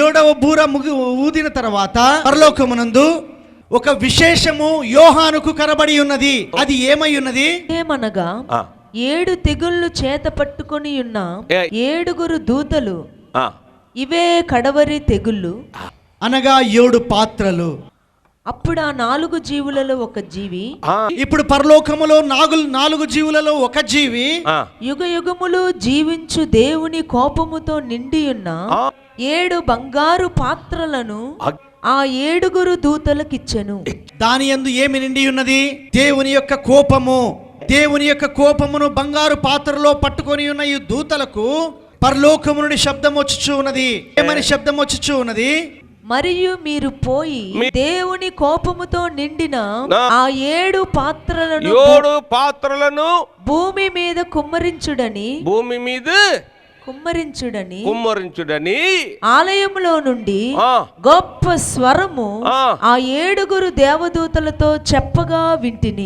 ఏడవ బూర ముగి ఊదిన తర్వాత పరలోకమునందు ఒక విశేషము యోహానుకు కనబడి ఉన్నది. అది ఏమై ఉన్నది? ఏమనగా ఏడు తెగుళ్ళు చేత పట్టుకొని ఉన్న ఏడుగురు దూతలు ఆ. ఇవే కడవరి తెగుళ్ళు. అనగా ఏడు పాత్రలు. అప్పుడు ఆ నాలుగు జీవులలో ఒక జీవి ఆ, ఇప్పుడు పరలోకములో నాగులు నాలుగు జీవులలో ఒక జీవి. యుగ యుగములు జీవించు దేవుని కోపముతో నిండి ఉన్న. ఏడు బంగారు పాత్రలను ఆ ఏడుగురు దూతలకిచ్చెను. దాని యందు ఏమి నిండి ఉన్నది? దేవుని యొక్క కోపము. దేవుని యొక్క కోపమును బంగారు పాత్రలో పట్టుకొని ఉన్న ఈ దూతలకు పరలోకము నుండి శబ్దం వచ్చుచూ ఉన్నది? ఏమని శబ్దం వచ్చుచూ ఉన్నది? మరియు మీరు పోయి దేవుని కోపముతో నిండిన ఆ ఏడు పాత్రలను ఏడు పాత్రలను భూమి మీద కుమ్మరించుడని భూమి మీద కుమ్మరించుడని కుమ్మరించుడని ఆలయములో నుండి గొప్ప స్వరము ఆ. ఆ ఏడుగురు దేవదూతలతో చెప్పగా వింటిని